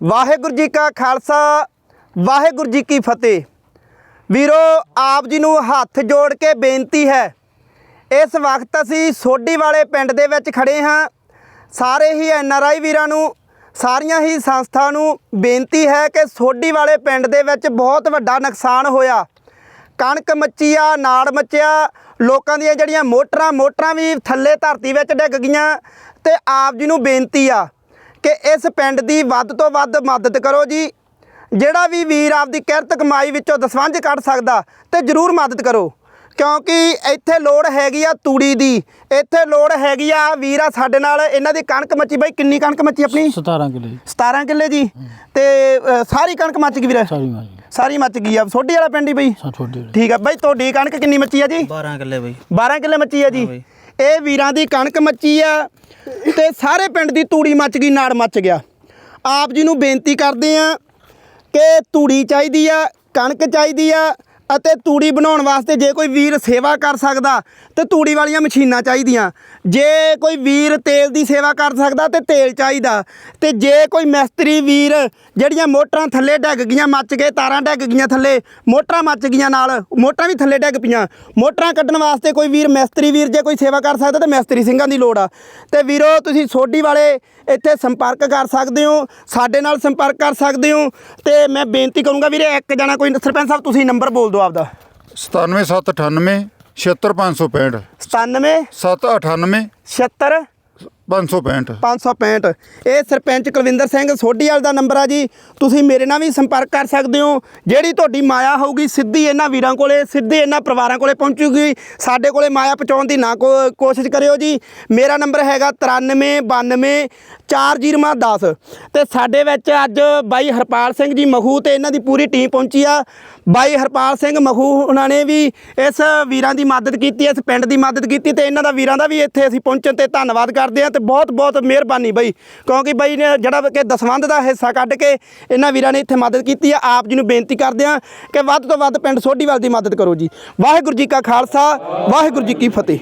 ਵਾਹਿਗੁਰੂ ਜੀ ਕਾ ਖਾਲਸਾ, ਵਾਹਿਗੁਰੂ ਜੀ ਕੀ ਫਤਿਹ। ਵੀਰੋ, ਆਪ ਜੀ ਨੂੰ ਹੱਥ ਜੋੜ ਕੇ ਬੇਨਤੀ ਹੈ, ਇਸ ਵਕਤ ਅਸੀਂ ਸੋਢੀ ਵਾਲੇ ਪਿੰਡ ਦੇ ਵਿੱਚ ਖੜੇ ਹਾਂ। ਸਾਰੇ ਹੀ ਐਨ ਆਰ ਆਈ ਵੀਰਾਂ ਨੂੰ, ਸਾਰੀਆਂ ਹੀ ਸੰਸਥਾ ਨੂੰ ਬੇਨਤੀ ਹੈ ਕਿ ਸੋਢੀ ਵਾਲੇ ਪਿੰਡ ਦੇ ਵਿੱਚ ਬਹੁਤ ਵੱਡਾ ਨੁਕਸਾਨ ਹੋਇਆ। ਕਣਕ ਮੱਚੀ ਆ ਨਾੜ ਮੱਚਿਆ, ਲੋਕਾਂ ਦੀਆਂ ਜਿਹੜੀਆਂ ਮੋਟਰਾਂ ਮੋਟਰਾਂ ਵੀ ਥੱਲੇ ਧਰਤੀ ਵਿੱਚ ਡਿੱਗ ਗਈਆਂ ਤੇ ਆਪ ਜੀ ਨੂੰ ਬੇਨਤੀ ਆ ਕਿ ਇਸ ਪਿੰਡ ਦੀ ਵੱਧ ਤੋਂ ਵੱਧ ਮਦਦ ਕਰੋ ਜੀ। ਜਿਹੜਾ ਵੀ ਵੀਰ ਆਪਦੀ ਕਿਰਤ ਕਮਾਈ ਵਿੱਚੋਂ ਦਸਵੰਝ ਕੱਢ ਸਕਦਾ ਤੇ ਜਰੂਰ ਮਦਦ ਕਰੋ। ਕਿਉਂਕਿ ਇੱਥੇ ਲੋੜ ਹੈਗੀ ਆ ਤੂੜੀ ਦੀ। ਇੱਥੇ ਲੋੜ ਹੈਗੀ ਆ ਵੀਰ ਆ ਸਾਡੇ ਨਾਲ ਇਹਨਾਂ ਦੀ ਕਣਕ ਮੱਚੀ ਬਾਈ ਕਿੰਨੀ ਕਣਕ ਮੱਚੀ ਆਪਣੀ? 17 ਕਿਲੇ 17 ਕਿੱਲੇ ਜੀ। ਤੇ ਅ, ਸਾਰੀ ਕਣਕ ਮੱਚ ਗਈ ਵੀਰ? ਸਾਰੀ ਮਾਰੀ ਸਾਰੀ ਮੱਚ ਗਈ ਆ। ਸੋਢੀ ਵਾਲਾ ਪਿੰਡ ਹੀ ਬਈ? ਸਾ ਛੋਟੀ ਠੀਕ ਆ। ਬਾਈ ਤੁਹਾਡੀ ਕਣਕ ਕਿੰਨੀ ਮੱਚੀ ਆ ਜੀ? 12 ਕਿੱਲੇ ਬਈ। 12 ਕਿੱਲੇ ਮੱਚੀ ਆ ਜੀ। ਬਈ। ਇਹ ਵੀਰਾਂ ਦੀ ਕਣਕ ਮੱਚੀ ਆ ਤੇ ਸਾਰੇ ਪਿੰਡ ਦੀ ਤੂੜੀ ਮੱਚ ਗਈ, ਨਾੜ ਮੱਚ ਗਿਆ। ਆਪ ਜੀ ਨੂੰ ਬੇਨਤੀ ਕਰਦੇ ਆ ਕਿ ਤੂੜੀ ਚਾਹੀਦੀ ਆ, ਕਣਕ ਚਾਹੀਦੀ ਆ ਅਤੇ ਤੂੜੀ ਬਣਾਉਣ ਵਾਸਤੇ ਜੇ ਕੋਈ ਵੀਰ ਸੇਵਾ ਕਰ ਸਕਦਾ, ਤੇ ਤੂੜੀ ਵਾਲੀਆਂ ਮਸ਼ੀਨਾਂ ਚਾਹੀਦੀਆਂ। ਜੇ ਕੋਈ ਵੀਰ ਤੇਲ ਦੀ ਸੇਵਾ ਕਰ ਸਕਦਾ, ਤੇ ਤੇਲ ਚਾਹੀਦਾ। ਤੇ ਜੇ ਕੋਈ ਮਿਸਤਰੀ ਵੀਰ ਜਿਹੜੀਆਂ ਮੋਟਰਾਂ ਥੱਲੇ ਡਿੱਗ ਗਈਆਂ, ਮੱਚ ਗਏ ਤਾਰਾਂ ਡਿੱਗ ਗਈਆਂ ਥੱਲੇ, ਮੋਟਰਾਂ ਮੱਚ ਗਈਆਂ ਨਾਲ, ਮੋਟਰਾਂ ਵੀ ਥੱਲੇ ਡਿੱਗ ਪਈਆਂ। ਮੋਟਰਾਂ ਕੱਢਣ ਵਾਸਤੇ ਕੋਈ ਵੀਰ, ਮਿਸਤਰੀ ਵੀਰ ਜੇ ਕੋਈ ਸੇਵਾ ਕਰ ਸਕਦਾ, ਤੇ ਮਿਸਤਰੀ ਸਿੰਘਾਂ ਦੀ ਲੋੜ ਆ। ਤੇ ਵੀਰੋ, ਤੁਸੀਂ ਸੋਢੀ ਵਾਲੇ ਇੱਥੇ ਸੰਪਰਕ ਕਰ ਸਕਦੇ ਹੋ, ਸਾਡੇ ਨਾਲ ਸੰਪਰਕ ਕਰ ਸਕਦੇ ਹੋ। ਤੇ ਮੈਂ ਬੇਨਤੀ ਕਰੂੰਗਾ ਵੀਰੇ, ਇੱਕ ਜਣਾ ਕੋਈ ਸਰਪੰਚ ਸਾਹਿਬ, ਤੁਸੀਂ ਨੰਬਰ ਬੋਲ ਦਿਓ। ਆਪਦਾ। 97798 76565 97 798 76 565 565 ਇਹ ਸਰਪੰਚ ਕੁਲਵਿੰਦਰ ਸਿੰਘ ਸੋਢੀਵਾਲ ਦਾ ਨੰਬਰ ਆ ਜੀ। ਤੁਸੀਂ ਮੇਰੇ ਨਾਲ ਵੀ ਸੰਪਰਕ ਕਰ ਸਕਦੇ ਹੋ। ਜਿਹੜੀ ਤੁਹਾਡੀ ਮਾਇਆ ਹੋਊਗੀ, ਸਿੱਧੀ ਇਹਨਾਂ ਵੀਰਾਂ ਕੋਲੇ, ਸਿੱਧੇ ਇਹਨਾਂ ਪਰਿਵਾਰਾਂ ਕੋਲੇ ਪਹੁੰਚੂਗੀ। ਸਾਡੇ ਕੋਲੇ ਮਾਇਆ ਪਹੁੰਚਾਉਣ ਦੀ ਨਾ ਕੋਸ਼ਿਸ਼ ਕਰਿਓ ਜੀ। ਮੇਰਾ ਨੰਬਰ ਹੈਗਾ 9392 4010 ਤੇ ਸਾਡੇ ਵਿੱਚ ਅੱਜ ਬਾਈ ਹਰਪਾਲ ਸਿੰਘ ਜੀ ਮਹੂ ਤੇ ਇਹਨਾਂ ਦੀ ਪੂਰੀ ਟੀਮ ਪਹੁੰਚੀ ਆ। ਬਾਈ ਹਰਪਾਲ ਸਿੰਘ ਮਹੂ ਉਹਨਾਂ ਨੇ ਵੀ ਇਸ ਵੀਰਾਂ ਦੀ ਮਦਦ ਕੀਤੀ, ਇਸ ਪਿੰਡ ਦੀ ਮਦਦ ਕੀਤੀ ਤੇ ਇਹਨਾਂ ਦਾ ਵੀਰਾਂ ਦਾ ਵੀ ਇੱਥੇ ਅਸੀਂ ਪਹੁੰਚਣ ਤੇ ਧੰਨਵਾਦ ਕਰਦੇ ਹਾਂ ਤੇ ਬਹੁਤ ਬਹੁਤ ਮਿਹਰਬਾਨੀ ਬਈ। ਕਿਉਂਕਿ ਬਈ ਨੇ ਜਿਹੜਾ ਕਿ ਦਸਵੰਧ ਦਾ ਹਿੱਸਾ ਕੱਢ ਕੇ ਇਹਨਾਂ ਵੀਰਾਂ ਨੇ ਇੱਥੇ ਮਦਦ ਕੀਤੀ ਆ। ਆਪ ਜੀ ਨੂੰ ਬੇਨਤੀ ਕਰਦੇ ਹਾਂ ਕਿ ਵੱਧ ਤੋਂ ਵੱਧ ਪਿੰਡ ਸੋਢੀਵਾਲ ਦੀ ਮਦਦ ਕਰੋ ਜੀ। ਵਾਹਿਗੁਰੂ ਜੀ ਕਾ ਖਾਲਸਾ, ਵਾਹਿਗੁਰੂ ਜੀ ਕੀ ਫਤਿਹ।